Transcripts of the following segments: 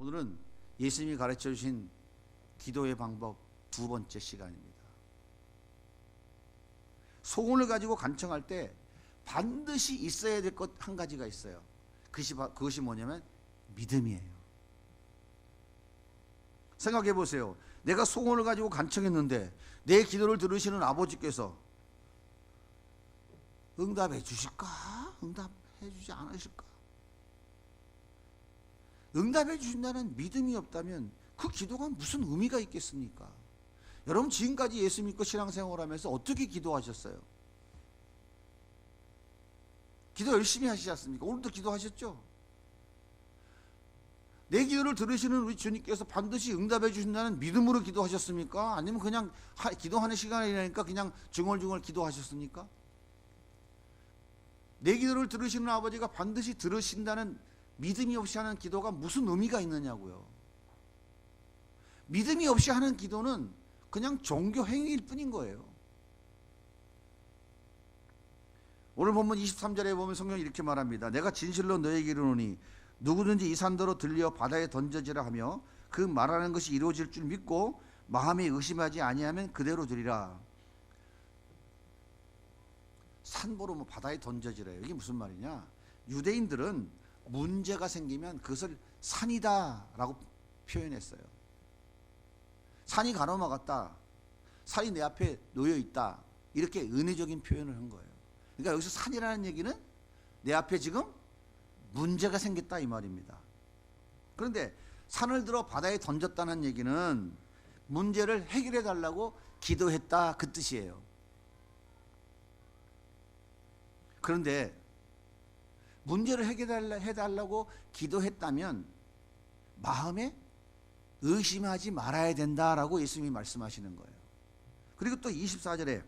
오늘은 예수님이 가르쳐 주신 기도의 방법 두 번째 시간입니다. 소원을 가지고 간청할 때 반드시 있어야 될 것 한 가지가 있어요. 그것이, 뭐냐면 믿음이에요. 생각해 보세요. 내가 소원을 가지고 간청했는데 내 기도를 들으시는 아버지께서 응답해 주실까? 응답해 주지 않으실까? 응답해 주신다는 믿음이 없다면 그 기도가 무슨 의미가 있겠습니까? 여러분 지금까지 예수 믿고 신앙생활을 하면서 어떻게 기도하셨어요? 기도 열심히 하시지 않습니까? 오늘도 기도하셨죠? 내 기도를 들으시는 우리 주님께서 반드시 응답해 주신다는 믿음으로 기도하셨습니까? 아니면 그냥 하- 기도하는 시간이라니까 그냥 중얼중얼 기도하셨습니까? 내 기도를 들으시는 아버지가 반드시 들으신다는 믿음이 없이 하는 기도가 무슨 의미가 있느냐고요. 믿음이 없이 하는 기도는 그냥 종교 행위일 뿐인 거예요. 오늘 본문 23절에 보면 성경이 이렇게 말합니다. 내가 진실로 너에게 이르노니 누구든지 이 산더러 들려 바다에 던져지라 하며 그 말하는 것이 이루어질 줄 믿고 마음에 의심하지 아니하면 그대로 되리라. 산보로 뭐 바다에 던져지래요. 이게 무슨 말이냐? 유대인들은 문제가 생기면 그것을 산이다라고 표현했어요. 산이 가로막았다. 산이 내 앞에 놓여 있다. 이렇게 은혜적인 표현을 한 거예요. 그러니까 여기서 산이라는 얘기는 내 앞에 지금 문제가 생겼다 이 말입니다. 그런데 산을 들어 바다에 던졌다는 얘기는 문제를 해결해 달라고 기도했다 그 뜻이에요. 그런데 문제를 해결해 달라 고 기도했다면 마음에 의심하지 말아야 된다라고 예수님이 말씀하시는 거예요. 그리고 또 24절에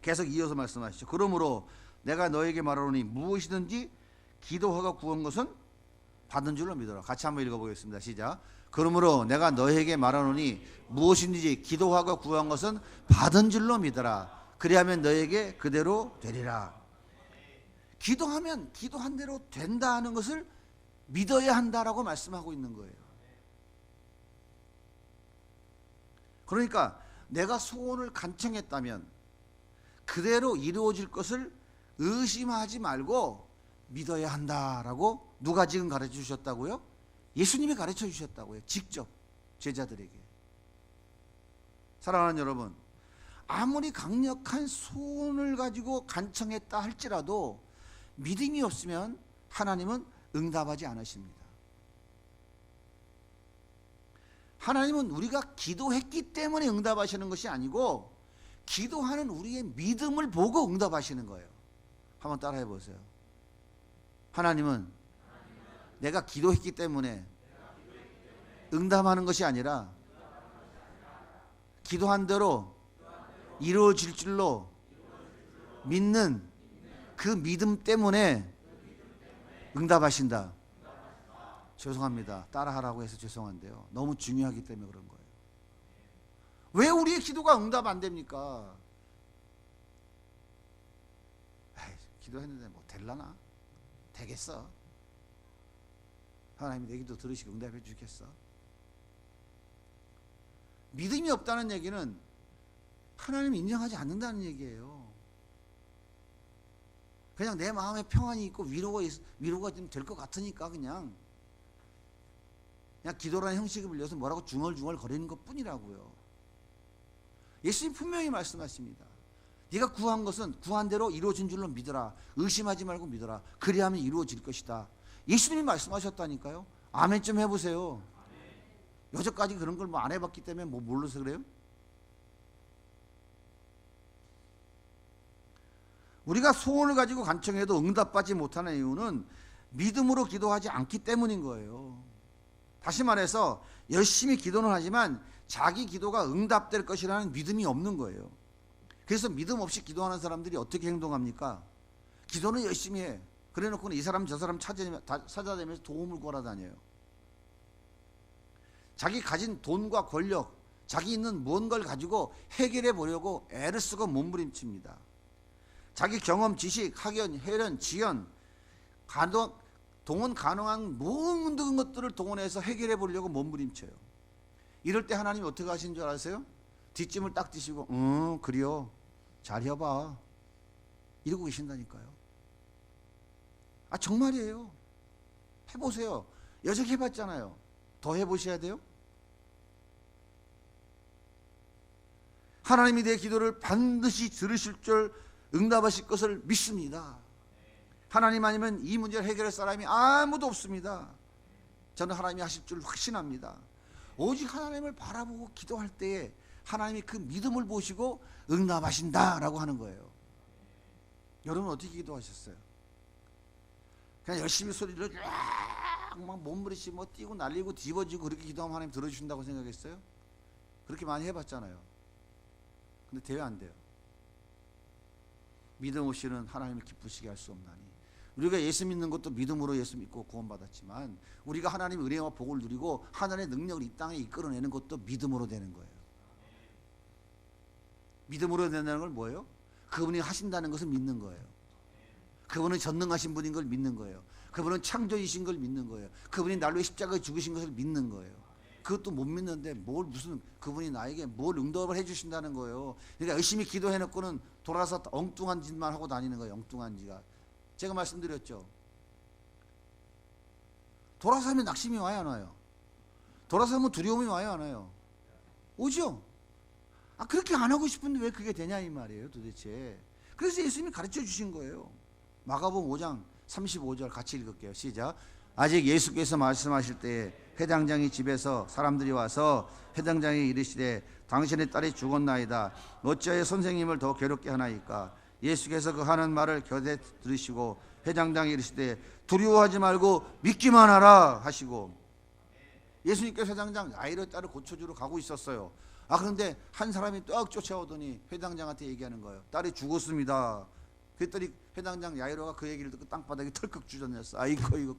계속 이어서 말씀하시죠. 그러므로 내가 너에게 말하노니 무엇이든지 기도하고 구한 것은 받은 줄로 믿어라. 같이 한번 읽어보겠습니다. 시작. 그러므로 내가 너에게 말하노니 무엇이든지 기도하고 구한 것은 받은 줄로 믿어라. 그리하면 너에게 그대로 되리라. 기도하면 기도한 대로 된다 하는 것을 믿어야 한다라고 말씀하고 있는 거예요. 그러니까 내가 소원을 간청했다면 그대로 이루어질 것을 의심하지 말고 믿어야 한다라고 누가 지금 가르쳐 주셨다고요? 예수님이 가르쳐 주셨다고요. 직접 제자들에게. 사랑하는 여러분, 아무리 강력한 소원을 가지고 간청했다 할지라도 믿음이 없으면 하나님은 응답하지 않으십니다. 하나님은 우리가 기도했기 때문에 응답하시는 것이 아니고 기도하는 우리의 믿음을 보고 응답하시는 거예요. 한번 따라해 보세요. 하나님은 내가 기도했기 때문에 응답하는 것이 아니라 기도한 대로 이루어질 줄로 믿는 그 믿음 때문에 응답하신다. 죄송합니다. 따라하라고 해서 죄송한데요. 너무 중요하기 때문에 그런 거예요. 왜 우리의 기도가 응답 안 됩니까? 에이, 기도했는데 뭐 될라나? 되겠어? 하나님이 내 기도 들으시고 응답해 주겠어? 믿음이 없다는 얘기는 하나님이 인정하지 않는다는 얘기예요. 그냥 내 마음에 평안이 있고 위로가 있, 위로가 좀 될 것 같으니까 그냥 그냥 기도라는 형식을 빌려서 뭐라고 중얼중얼 거리는 것 뿐이라고요. 예수님 분명히 말씀하십니다. 네가 구한 것은 구한 대로 이루어진 줄로 믿어라. 의심하지 말고 믿어라. 그리하면 이루어질 것이다. 예수님이 말씀하셨다니까요. 아멘 좀 해보세요. 여태까지 그런 걸 뭐 안 해봤기 때문에 뭐 몰라서 그래요? 우리가 소원을 가지고 간청해도 응답받지 못하는 이유는 믿음으로 기도하지 않기 때문인 거예요. 다시 말해서 열심히 기도는 하지만 자기 기도가 응답될 것이라는 믿음이 없는 거예요. 그래서 믿음 없이 기도하는 사람들이 어떻게 행동합니까? 기도는 열심히 해. 그래 놓고는 이 사람 저 사람 찾아다니면서 도움을 구하다녀요. 자기 가진 돈과 권력, 자기 있는 무언가를 가지고 해결해 보려고 애를 쓰고 몸부림칩니다. 자기 경험, 지식, 학연, 혈연, 지연, 간혹 동원 가능한 모든 것들을 동원해서 해결해 보려고 몸부림쳐요. 이럴 때 하나님이 어떻게 하시는 줄 아세요? 뒷짐을 딱 드시고, 응, 그래요. 잘 해봐. 이러고 계신다니까요. 아, 정말이에요. 해보세요. 여적 해봤잖아요. 더 해보셔야 돼요. 하나님이 내 기도를 반드시 들으실 줄 응답하실 것을 믿습니다. 하나님 아니면 이 문제를 해결할 사람이 아무도 없습니다. 저는 하나님이 하실 줄 확신합니다. 오직 하나님을 바라보고 기도할 때에 하나님이 그 믿음을 보시고 응답하신다라고 하는 거예요. 여러분 어떻게 기도하셨어요? 그냥 열심히 소리를 쫙막 몸부림치고 뭐 뛰고 날리고 뒤집어지고 그렇게 기도하면 하나님 들어주신다고 생각했어요? 그렇게 많이 해봤잖아요. 근데 돼야 안 돼요. 믿음 없이는 하나님을 기쁘시게 할 수 없나니. 우리가 예수 믿는 것도 믿음으로 예수 믿고 구원받았지만 우리가 하나님의 은혜와 복을 누리고 하나님의 능력을 이 땅에 이끌어내는 것도 믿음으로 되는 거예요. 믿음으로 된다는 걸 뭐예요? 그분이 하신다는 것을 믿는 거예요. 그분은 전능하신 분인 걸 믿는 거예요. 그분은 창조이신 걸 믿는 거예요. 그분이 날로 십자가에 죽으신 것을 믿는 거예요. 그것도 못 믿는데 뭘 무슨 그분이 나에게 뭘 응답을 해주신다는 거예요. 그러니까 열심히 기도해놓고는 돌아서 엉뚱한 짓만 하고 다니는 거예요. 엉뚱한 지가. 제가 말씀드렸죠. 돌아서면 낙심이 와요, 안 와요? 돌아서면 두려움이 와요, 안 와요? 오죠? 아, 그렇게 안 하고 싶은데 왜 그게 되냐, 이 말이에요, 도대체. 그래서 예수님이 가르쳐 주신 거예요. 마가복음 5장 35절 같이 읽을게요. 시작. 아직 예수께서 말씀하실 때에 회당장이 집에서 사람들이 와서 회당장이 이르시되 당신의 딸이 죽었나이다. 어찌하여 선생님을 더 괴롭게 하나이까? 예수께서 그 하는 말을 겨대 들으시고 회당장이 이르시되 두려워하지 말고 믿기만 하라 하시고 예수님께서 회당장 아이를 딸을 고쳐주러 가고 있었어요. 아 그런데 한 사람이 딱 쫓아오더니 회당장한테 얘기하는 거예요. 딸이 죽었습니다. 그랬더니 회당장 야이로가 그 얘기를 듣고 땅바닥에 털컥 주저앉았어. 아이고 이거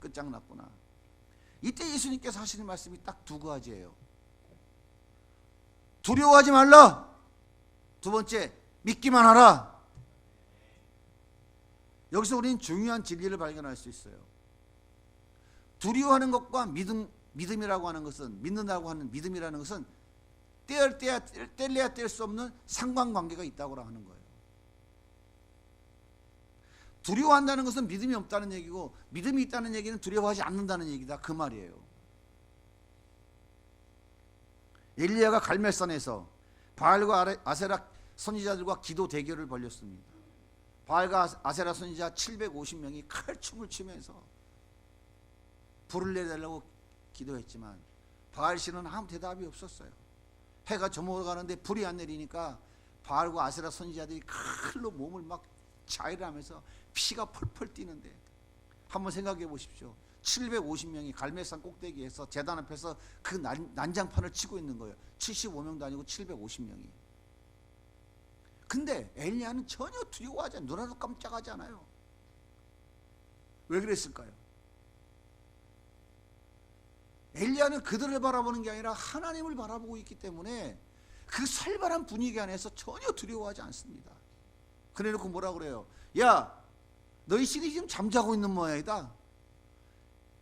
끝장났구나. 이때 예수님께서 하시는 말씀이 딱 두 가지예요. 두려워하지 말라. 두 번째, 믿기만 하라. 여기서 우리는 중요한 진리를 발견할 수 있어요. 두려워하는 것과 믿음, 믿음이라고 하는 것은, 믿는다고 하는 믿음이라는 것은 떼을 떼야, 뗄래야 뗄 수 없는 상관관계가 있다고 하는 거예요. 두려워한다는 것은 믿음이 없다는 얘기고 믿음이 있다는 얘기는 두려워하지 않는다는 얘기다 그 말이에요. 엘리야가 갈멜산에서 바알과 아세라 선지자들과 기도 대결을 벌였습니다. 바알과 아세라 선지자 750명이 칼춤을 추면서 불을 내달라고 기도했지만 바알 씨는 아무 대답이 없었어요. 해가 저물어가는데 불이 안 내리니까 바알과 아세라 선지자들이 칼로 몸을 막 자일하면서 피가 펄펄 뛰는데 한번 생각해 보십시오. 750명이 갈매산 꼭대기에서 재단 앞에서 그 난, 난장판을 치고 있는 거예요. 75명도 아니고 750명이. 근데 엘리야는 전혀 두려워하지 않아요. 눈하도 깜짝하지 않아요. 왜 그랬을까요? 엘리야는 그들을 바라보는 게 아니라 하나님을 바라보고 있기 때문에 그 살벌한 분위기 안에서 전혀 두려워하지 않습니다. 그래놓고 뭐라 그래요? 야, 너희 신이 지금 잠자고 있는 모양이다.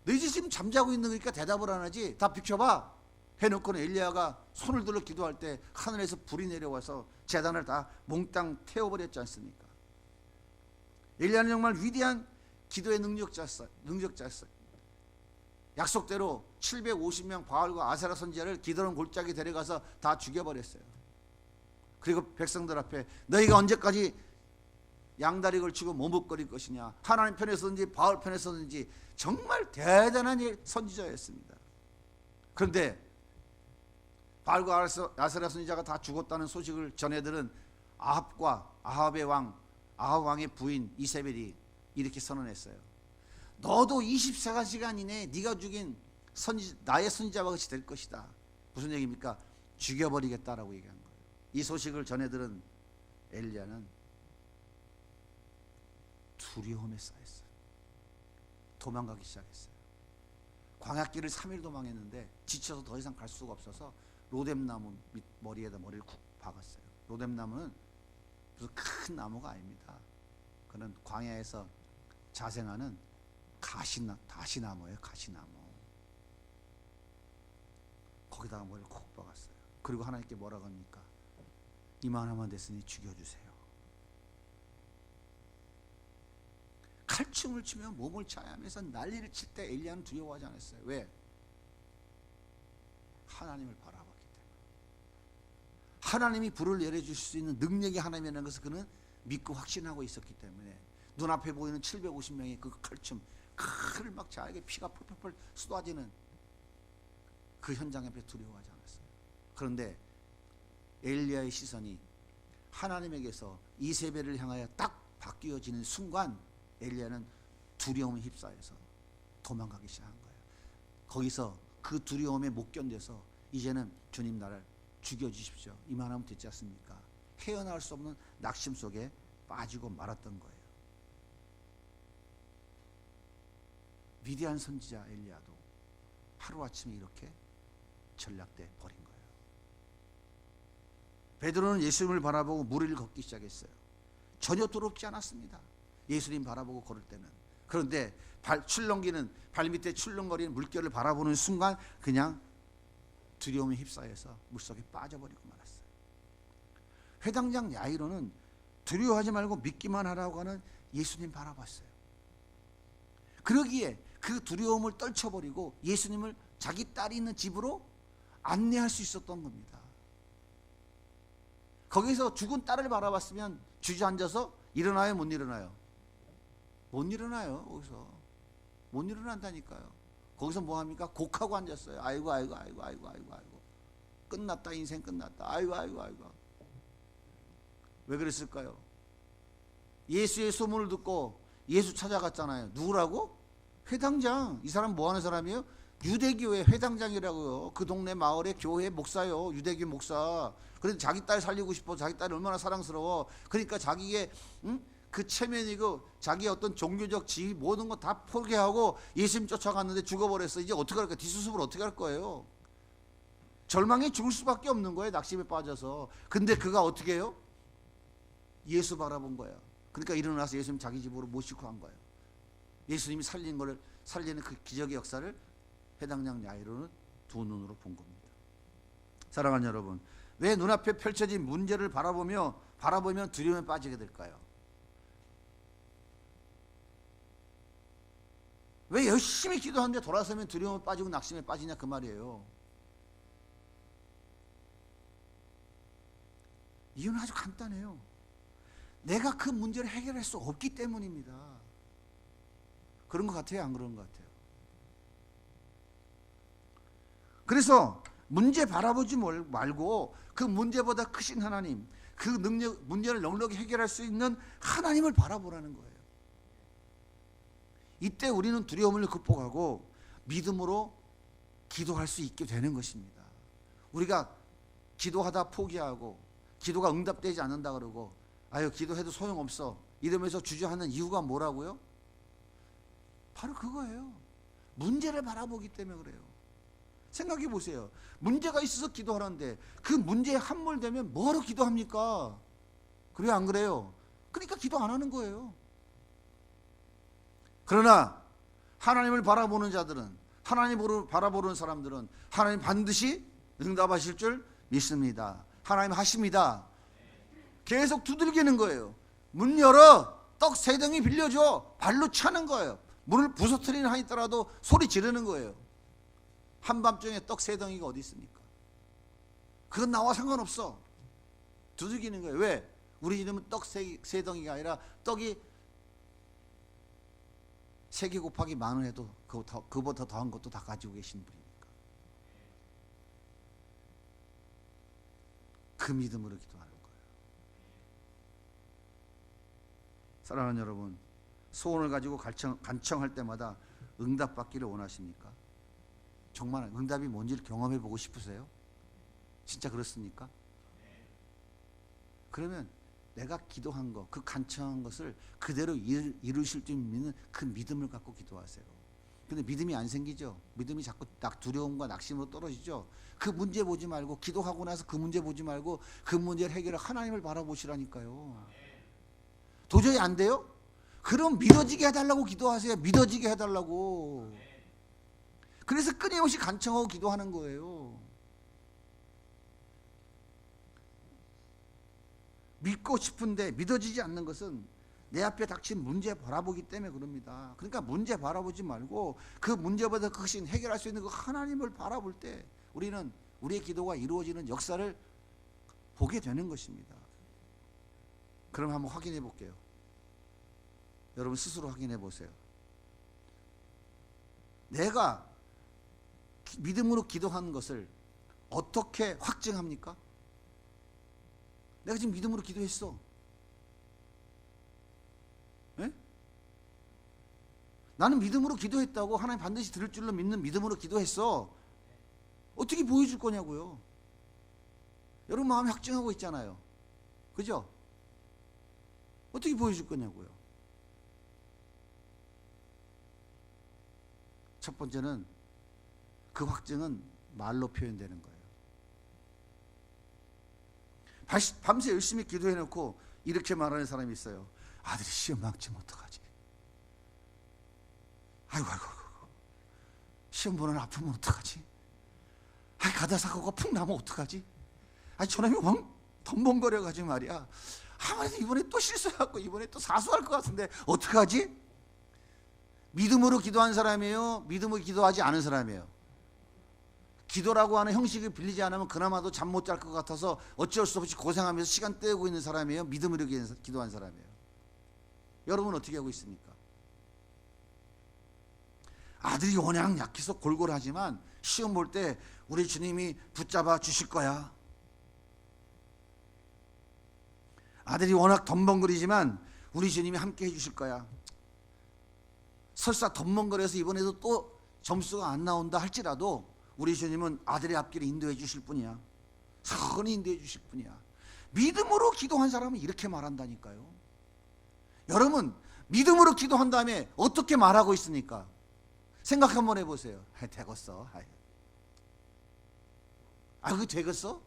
너희 지금 잠자고 있는 거니까 대답을 안 하지. 다 비켜봐. 해놓고는 엘리야가 손을 들어 기도할 때 하늘에서 불이 내려와서 재단을 다 몽땅 태워버렸지 않습니까? 엘리야는 정말 위대한 기도의 능력자였어요. 능력자였어요. 약속대로 750명 바알과 아세라 선지자를 기도는 골짜기 데려가서 다 죽여버렸어요. 그리고 백성들 앞에 너희가 언제까지 양다리 걸치고 머뭇거릴 것이냐 하나님 편에 서든지 바울 편에 서든지 정말 대단한 선지자였습니다. 그런데 바울과 아세라 선지자가 다 죽었다는 소식을 전해들은 아합과 아합의 왕 아합 왕의 부인 이세벨이 이렇게 선언했어요. 너도 24시간 이내에 네가 죽인 선지, 나의 선지자와 같이 될 것이다. 무슨 얘기입니까? 죽여버리겠다라고 얘기한 거예요. 이 소식을 전해들은 엘리야는 두려움에 쌓였어요. 도망가기 시작했어요. 광약길을 3일 도망했는데 지쳐서 더 이상 갈 수가 없어서 로뎀나무 밑 머리에다 머리를 쿡 박았어요. 로뎀나무는 무슨 큰 나무가 아닙니다. 그는 광야에서 자생하는 가시나 다시나무예요. 가시나무. 거기다가 머리를 콕 박았어요. 그리고 하나님께 뭐라고 합니까? 이만하면 됐으니 죽여주세요. 칼 춤을 추며 몸을 차야하면서 난리를 칠 때 엘리야는 두려워하지 않았어요. 왜? 하나님을 바라봤기 때문에. 하나님이 불을 내려주실 수 있는 능력이 하나님이라는 것을 그는 믿고 확신하고 있었기 때문에 눈앞에 보이는 750명의 그 칼춤 칼을 막 자에게 피가 펄펄펄 쏟아지는 그 현장 앞에 두려워하지 않았어요. 그런데 엘리야의 시선이 하나님에게서 이세벨을 향하여 딱 바뀌어지는 순간 엘리야는 두려움에 휩싸여서 도망가기 시작한 거예요. 거기서 그 두려움에 못 견뎌서 이제는 주님 나를 죽여 주십시오. 이만하면 됐지 않습니까? 헤어나올 수 없는 낙심 속에 빠지고 말았던 거예요. 위대한 선지자 엘리야도 하루아침에 이렇게 전락돼 버린 거예요. 베드로는 예수님을 바라보고 무리를 걷기 시작했어요. 전혀 두렵지 않았습니다. 예수님 바라보고 걸을 때는. 그런데 발 출렁기는 발밑에 출렁거리는 물결을 바라보는 순간 그냥 두려움에 휩싸여서 물속에 빠져버리고 말았어요. 회당장 야이로는 두려워하지 말고 믿기만 하라고 하는 예수님 바라봤어요. 그러기에 그 두려움을 떨쳐버리고 예수님을 자기 딸이 있는 집으로 안내할 수 있었던 겁니다. 거기서 죽은 딸을 바라봤으면 주저앉아서 일어나요, 못 일어나요? 못 일어나요, 거기서. 못 일어난다니까요. 거기서 뭐 합니까? 곡하고 앉았어요. 아이고, 아이고, 아이고, 아이고, 아이고, 아이고. 끝났다, 인생 끝났다. 아이고, 아이고, 아이고. 왜 그랬을까요? 예수의 소문을 듣고 예수 찾아갔잖아요. 누구라고? 회당장. 이 사람 뭐 하는 사람이에요? 유대교회 회당장이라고요. 그 동네 마을의 교회 목사요. 유대교 목사. 그래서 자기 딸 살리고 싶어. 자기 딸이 얼마나 사랑스러워. 그러니까 자기의 응? 그 체면이고 자기 어떤 종교적 지위 모든 거 다 포기하고 예수님 쫓아갔는데 죽어버렸어. 이제 어떻게 할까? 뒷수습을 어떻게 할 거예요? 절망에 죽을 수밖에 없는 거예요. 낙심에 빠져서. 근데 그가 어떻게 해요? 예수 바라본 거야. 그러니까 일어나서 예수님 자기 집으로 모시고 한 거예요. 예수님이 살린 거를 살리는 그 기적의 역사를 해당장 야이로는 두 눈으로 본 겁니다. 사랑하는 여러분, 왜 눈앞에 펼쳐진 문제를 바라보며 바라보면 두려움에 빠지게 될까요? 왜 열심히 기도하는데 돌아서면 두려움에 빠지고 낙심에 빠지냐 그 말이에요. 이유는 아주 간단해요. 내가 그 문제를 해결할 수 없기 때문입니다. 그런 것 같아요? 안 그런 것 같아요? 그래서 문제 바라보지 말고 그 문제보다 크신 하나님, 그 능력, 문제를 넉넉히 해결할 수 있는 하나님을 바라보라는 거예요. 이때 우리는 두려움을 극복하고 믿음으로 기도할 수 있게 되는 것입니다. 우리가 기도하다 포기하고 기도가 응답되지 않는다 그러고 아유 기도해도 소용없어 이러면서 주저하는 이유가 뭐라고요? 바로 그거예요. 문제를 바라보기 때문에 그래요. 생각해 보세요. 문제가 있어서 기도하는데 그 문제에 함몰되면 뭐로 기도합니까? 그래요, 안 그래요? 그러니까 기도 안 하는 거예요. 그러나 하나님을 바라보는 자들은 하나님을 바라보는 사람들은 하나님 반드시 응답하실 줄 믿습니다. 하나님 하십니다. 계속 두들기는 거예요. 문 열어 떡 세 덩이 빌려줘 발로 차는 거예요. 문을 부서뜨리는 한이 있더라도 소리 지르는 거예요. 한밤중에 떡 세 덩이가 어디 있습니까? 그건 나와 상관없어. 두들기는 거예요. 왜? 우리 집은 떡세 세 덩이가 아니라 떡이 세개 곱하기 만원 해도 더, 그보다 더한 것도 다 가지고 계신 분이니까. 그 믿음으로 기도하는 거예요. 사랑하는 여러분, 소원을 가지고 간청, 간청할 때마다 응답받기를 원하십니까? 정말 응답이 뭔지를 경험해 보고 싶으세요? 진짜 그렇습니까? 그러면 내가 기도한 것, 그 간청한 것을 그대로 이루, 이루실 줄 믿는 그 믿음을 갖고 기도하세요. 근데 믿음이 안 생기죠. 믿음이 자꾸 낙 두려움과 낙심으로 떨어지죠. 그 문제 보지 말고 기도하고 나서 그 문제 보지 말고 그 문제를 해결할 하나님을 바라보시라니까요. 도저히 안 돼요? 그럼 믿어지게 해달라고 기도하세요. 믿어지게 해달라고. 그래서 끊임없이 간청하고 기도하는 거예요. 믿고 싶은데 믿어지지 않는 것은 내 앞에 닥친 문제 바라보기 때문에 그럽니다. 그러니까 문제 바라보지 말고 그 문제보다 크신 해결할 수 있는 그 하나님을 바라볼 때 우리는 우리의 기도가 이루어지는 역사를 보게 되는 것입니다. 그럼 한번 확인해 볼게요. 여러분 스스로 확인해 보세요. 내가 기- 믿음으로 기도하는 것을 어떻게 확증합니까? 내가 지금 믿음으로 기도했어. 예? 나는 믿음으로 기도했다고 하나님 반드시 들을 줄로 믿는 믿음으로 기도했어. 어떻게 보여줄 거냐고요. 여러분 마음이 확증하고 있잖아요. 그죠? 어떻게 보여줄 거냐고요. 첫 번째는 그 확증은 말로 표현되는 거예요. 다시 밤새 열심히 기도해놓고 이렇게 말하는 사람이 있어요. 아들이 시험 망치면 어떡하지? 아이고 아이고 아이고. 시험 보는 아프면 어떡하지? 아이 가다 사고가 푹 나면 어떡하지? 아니 저놈이 왕 덤벙거려가지고 말이야. 아무래도 이번에 또 실수해갖고 이번에 또 사수할 것 같은데 어떡하지? 믿음으로 기도한 사람이에요? 믿음으로 기도하지 않은 사람이에요? 기도라고 하는 형식을 빌리지 않으면 그나마도 잠 못 잘 것 같아서 어쩔 수 없이 고생하면서 시간 때우고 있는 사람이에요? 믿음으로 기도한 사람이에요? 여러분 어떻게 하고 있습니까? 아들이 워낙 약해서 골골하지만 시험 볼 때 우리 주님이 붙잡아 주실 거야. 아들이 워낙 덤벙거리지만 우리 주님이 함께 해주실 거야. 설사 덤벙거려서 이번에도 또 점수가 안 나온다 할지라도 우리 주님은 아들의 앞길을 인도해 주실 분이야. 선히 인도해 주실 분이야. 믿음으로 기도한 사람은 이렇게 말한다니까요. 여러분, 믿음으로 기도한 다음에 어떻게 말하고 있습니까? 생각 한번 해보세요. 아, 되겠어. 아이. 아, 그거 되겠어?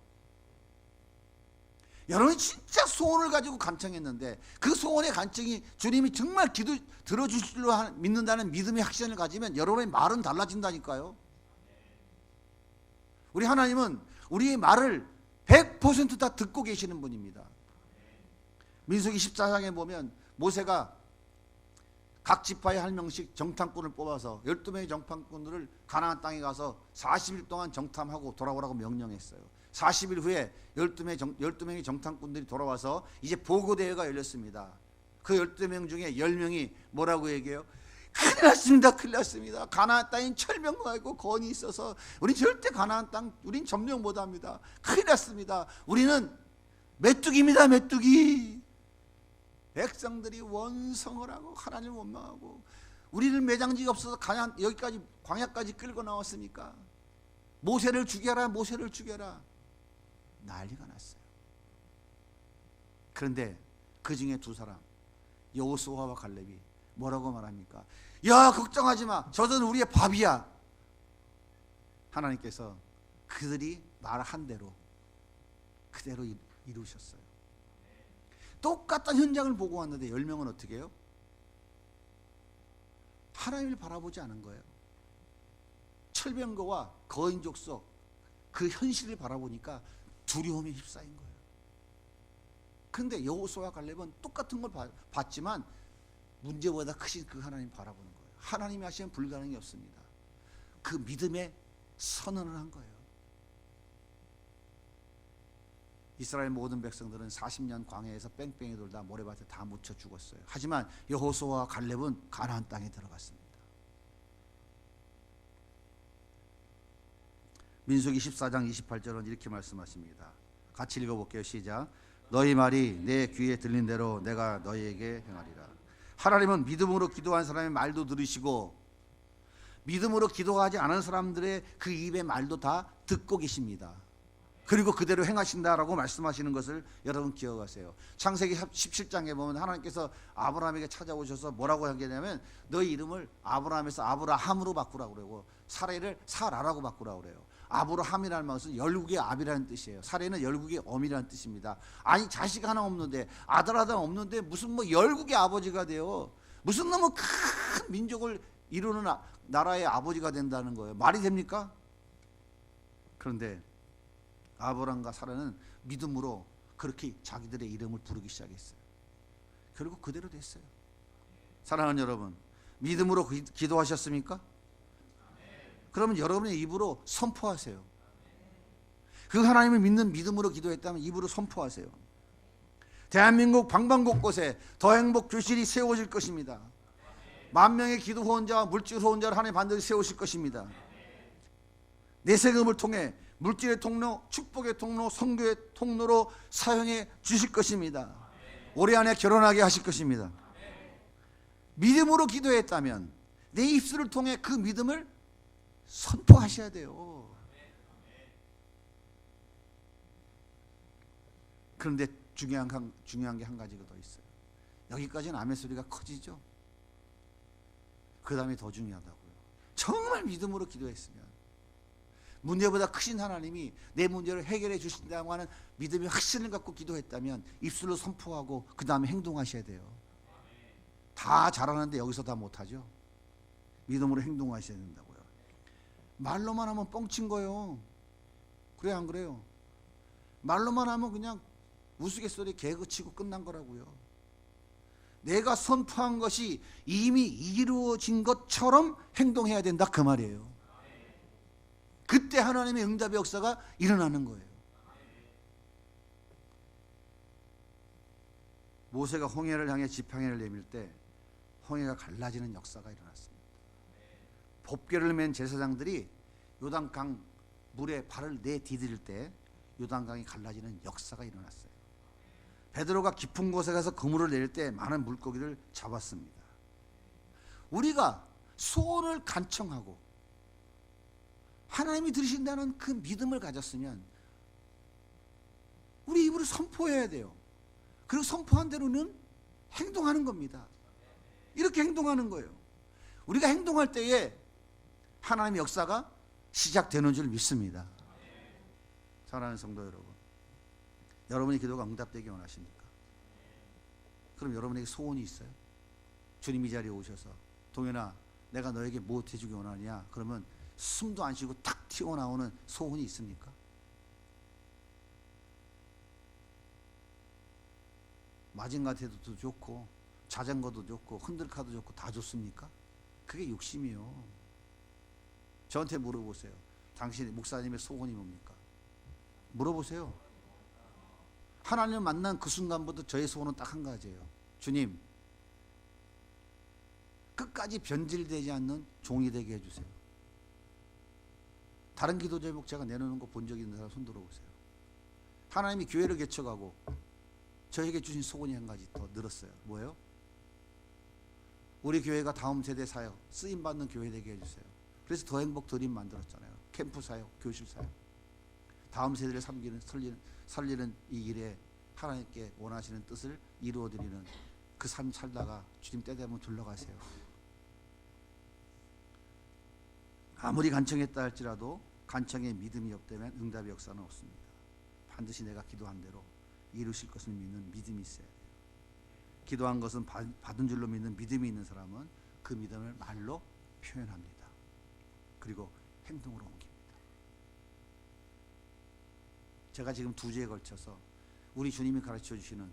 여러분이 진짜 소원을 가지고 간청했는데 그 소원의 간청이 주님이 정말 기도 들어주실 줄로 하- 믿는다는 믿음의 확신을 가지면 여러분의 말은 달라진다니까요. 우리 하나님은 우리의 말을 100%다 듣고 계시는 분입니다. 민수기 14장에 보면 모세가 각 지파에 한 명씩 정탐꾼을 뽑아서 12명의 정탐꾼들을 가나안 땅에 가서 40일 동안 정탐하고 돌아오라고 명령했어요. 40일 후에 12명의, 정, 12명의 정탐꾼들이 돌아와서 이제 보고대회가 열렸습니다. 그 12명 중에 10명이 뭐라고 얘기해요? 큰일 났습니다. 큰일 났습니다. 가나안 땅인 철명하고 건이 있어서 우린 절대 가나안 땅 우린 점령 못 합니다. 큰일 났습니다. 우리는 메뚜기입니다. 메뚜기. 백성들이 원성을 하고 하나님을 원망하고 우리를 매장지가 없어서 가나 여기까지 광야까지 끌고 나왔으니까 모세를 죽여라 모세를 죽여라 난리가 났어요. 그런데 그 중에 두 사람 여호수아와 갈렙이 뭐라고 말합니까? 야 걱정하지 마. 저들은 우리의 밥이야. 하나님께서 그들이 말한 대로 그대로 이- 이루셨어요. 똑같은 현장을 보고 왔는데 열 명은 어떻게 해요? 하나님을 바라보지 않은 거예요. 철병거와 거인족 속 그 현실을 바라보니까 두려움에 휩싸인 거예요. 그런데 여호수아와 갈렙은 똑같은 걸 봐- 봤지만 문제보다 크신 그 하나님 바라보는 거예요. 하나님이 하시면 불가능이 없습니다. 그 믿음에 선언을 한 거예요. 이스라엘 모든 백성들은 40년 광야에서 뺑뺑이 돌다 모래밭에 다 묻혀 죽었어요. 하지만 여호수아와 갈렙은 가나안 땅에 들어갔습니다. 민수기 14장 28절은 이렇게 말씀하십니다. 같이 읽어볼게요. 시작. 너희 말이 내 귀에 들린 대로 내가 너희에게 행하리라. 하나님은 믿음으로 기도한 사람의 말도 들으시고 믿음으로 기도하지 않은 사람들의 그 입의 말도 다 듣고 계십니다. 그리고 그대로 행하신다라고 말씀하시는 것을 여러분 기억하세요. 창세기 17장에 보면 하나님께서 아브라함에게 찾아오셔서 뭐라고 하냐면 너희 이름을 아브라함에서 아브라함으로 바꾸라고 그러고 사례를 사라라고 바꾸라고 그래요. 아브라함이라는 것은 열국의 압이라는 뜻이에요. 사례는 열국의 엄이라는 뜻입니다. 아니 자식 하나 없는데 아들 하나 없는데 무슨 뭐 열국의 아버지가 돼요. 무슨 너무 큰 민족을 이루는 아- 나라의 아버지가 된다는 거예요. 말이 됩니까? 그런데 아브람과 사라는 믿음으로 그렇게 자기들의 이름을 부르기 시작했어요. 결국 그대로 됐어요. 사랑하는 여러분, 믿음으로 기- 기도하셨습니까? 그러면 여러분의 입으로 선포하세요. 그 하나님을 믿는 믿음으로 기도했다면 입으로 선포하세요. 대한민국 방방곳곳에 더 행복 교실이 세워질 것입니다. 만 명의 기도 후원자와 물질 후원자를 하나님 반드시 세우실 것입니다. 내 세금을 통해 물질의 통로, 축복의 통로, 선교의 통로로 사용해 주실 것입니다. 올해 안에 결혼하게 하실 것입니다. 믿음으로 기도했다면 내 입술을 통해 그 믿음을 선포하셔야 돼요. 그런데 중요한 한- 중요한 게 한 가지가 더 있어요. 여기까지는 아멘 소리가 커지죠. 그 다음에 더 중요하다고요. 정말 믿음으로 기도했으면 문제보다 크신 하나님이 내 문제를 해결해 주신다고 하는 믿음의 확신을 갖고 기도했다면 입술로 선포하고 그 다음에 행동하셔야 돼요. 다 잘하는데 여기서 다 못하죠. 믿음으로 행동하셔야 된다고요. 말로만 하면 뻥친 거예요. 그래 안 그래요? 말로만 하면 그냥 우스갯소리 개그치고 끝난 거라고요. 내가 선포한 것이 이미 이루어진 것처럼 행동해야 된다 그 말이에요. 그때 하나님의 응답의 역사가 일어나는 거예요. 모세가 홍해를 향해 지팡이를 내밀 때 홍해가 갈라지는 역사가 일어났습니다. 법궤를 맨 제사장들이 요단강 물에 발을 내디딜 때 요단강이 갈라지는 역사가 일어났어요. 베드로가 깊은 곳에 가서 그물을 내릴 때 많은 물고기를 잡았습니다. 우리가 소원을 간청하고 하나님이 들으신다는 그 믿음을 가졌으면 우리 입으로 선포해야 돼요. 그리고 선포한 대로는 행동하는 겁니다. 이렇게 행동하는 거예요. 우리가 행동할 때에 하나님의 역사가 시작되는 줄 믿습니다. 사랑하는 성도 여러분, 여러분의 기도가 응답되기 원하십니까? 그럼 여러분에게 소원이 있어요? 주님 이 자리에 오셔서 동현아, 내가 너에게 무엇 해주기 원하냐? 그러면 숨도 안 쉬고 탁 튀어나오는 소원이 있습니까? 마징가테도 좋고 자전거도 좋고 흔들카도 좋고 다 좋습니까? 그게 욕심이요. 저한테 물어보세요. 당신 목사님의 소원이 뭡니까? 물어보세요. 하나님을 만난 그 순간부터 저의 소원은 딱 한 가지예요. 주님, 끝까지 변질되지 않는 종이 되게 해주세요. 다른 기도 제목 제가 내놓는 거 본 적 있는 사람 손 들어보세요. 하나님이 교회를 개척하고 저에게 주신 소원이 한 가지 더 늘었어요. 뭐예요? 우리 교회가 다음 세대 사역, 쓰임 받는 교회 되게 해주세요. 그래서 더 행복 드림 만들었잖아요. 캠프 사역, 교실 사역. 다음 세대를 섬기는 살리는, 살리는 이 일에 하나님께 원하시는 뜻을 이루어 드리는 그 삶 살다가 주님 때 되면 둘러가세요. 아무리 간청했다 할지라도 간청에 믿음이 없다면 응답의 역사는 없습니다. 반드시 내가 기도한 대로 이루실 것을 믿는 믿음이 있어야 돼요. 기도한 것은 받- 받은 줄로 믿는 믿음이 있는 사람은 그 믿음을 말로 표현합니다. 그리고 행동으로 옮깁니다. 제가 지금 두 주에 걸쳐서 우리 주님이 가르쳐 주시는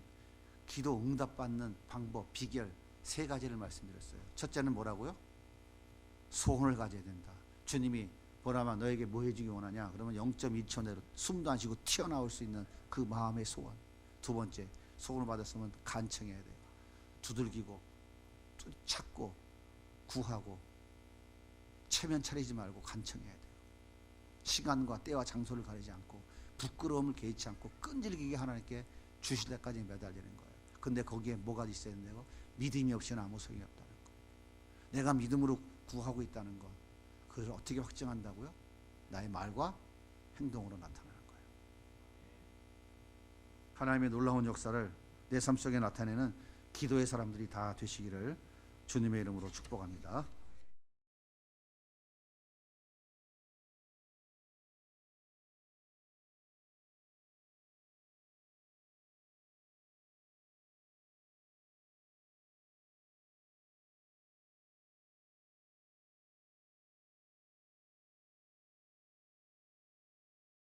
기도 응답 받는 방법, 비결 세 가지를 말씀드렸어요. 첫째는 뭐라고요? 소원을 가져야 된다. 주님이 보라마 너에게 뭐 해주기 원하냐? 그러면 0.1초 내로 숨도 안 쉬고 튀어나올 수 있는 그 마음의 소원. 두 번째 소원을 받았으면 간청해야 돼요. 두들기고 또 찾고 구하고 체면 차리지 말고 간청해야 돼요. 시간과 때와 장소를 가리지 않고 부끄러움을 개의치 않고 끈질기게 하나님께 주실 때까지 매달리는 거예요. 근데 거기에 뭐가 있어야 된다고? 믿음이 없이는 아무 소용이 없다는 거. 내가 믿음으로 구하고 있다는 것. 그것을 어떻게 확증한다고요? 나의 말과 행동으로 나타나는 거예요. 하나님의 놀라운 역사를 내 삶 속에 나타내는 기도의 사람들이 다 되시기를 주님의 이름으로 축복합니다.